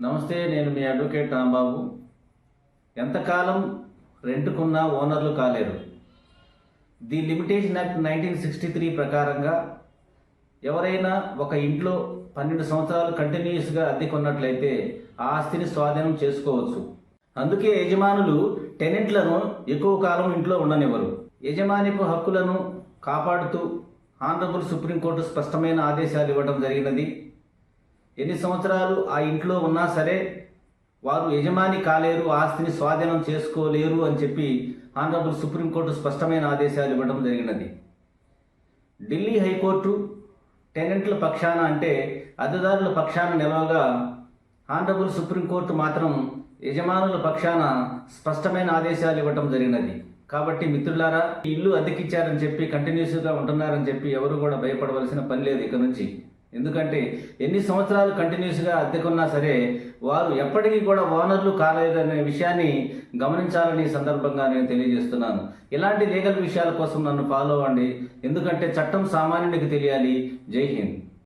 నమస్తే నేను మీ అడ్వకేట్ రాంబాబు. ఎంతకాలం రెంట్కున్న ఓనర్లు కాలేరు. The limitation act nineteen sixty three ప్రకారంగా ఎవరైనా ఒక ఇంట్లో పన్నెండు సంవత్సరాలు కంటిన్యూస్గా అద్దెకున్నట్లయితే ఆ ఆస్తిని స్వాధీనం చేసుకోవచ్చు. అందుకే యజమానులు టెనెంట్లను ఎక్కువ కాలం ఇంట్లో ఉండనివ్వరు. యజమానిపు హక్కులను కాపాడుతూ ఆంధ్రప్రదేశ్ సుప్రీంకోర్టు స్పష్టమైన ఆదేశాలు ఇవ్వడం జరిగినది. ఎన్ని సంవత్సరాలు ఆ ఇంట్లో ఉన్నా సరే వారు యజమాని కాలేరు ఆస్తిని స్వాధీనం చేసుకోలేరు అని చెప్పి ఆనరబుల్ సుప్రీంకోర్టు స్పష్టమైన ఆదేశాలు ఇవ్వడం జరిగినది. ఢిల్లీ హైకోర్టు టెనెంట్ల పక్షాన అంటే అద్దెదారుల పక్షాన నిలవగా ఆనరబుల్ సుప్రీంకోర్టు మాత్రం యజమానుల పక్షాన స్పష్టమైన ఆదేశాలు ఇవ్వటం జరిగినది. కాబట్టి మిత్రులారా ఈ ఇల్లు అద్దెకిచ్చారని చెప్పి కంటిన్యూస్గా ఉంటున్నారని చెప్పి ఎవరు కూడా భయపడవలసిన పని లేదు ఇక నుంచి. ఎందుకంటే ఎన్ని సంవత్సరాలు కంటిన్యూస్గా అద్దెకున్నా సరే వారు ఎప్పటికీ కూడా ఓనర్లు కాలేదనే విషయాన్ని గమనించాలని సందర్భంగా నేను తెలియజేస్తున్నాను. ఇలాంటి లీగల్ విషయాల కోసం నన్ను ఫాలో అవ్వండి. ఎందుకంటే చట్టం సామాన్యునికి తెలియాలి. జై హింద్.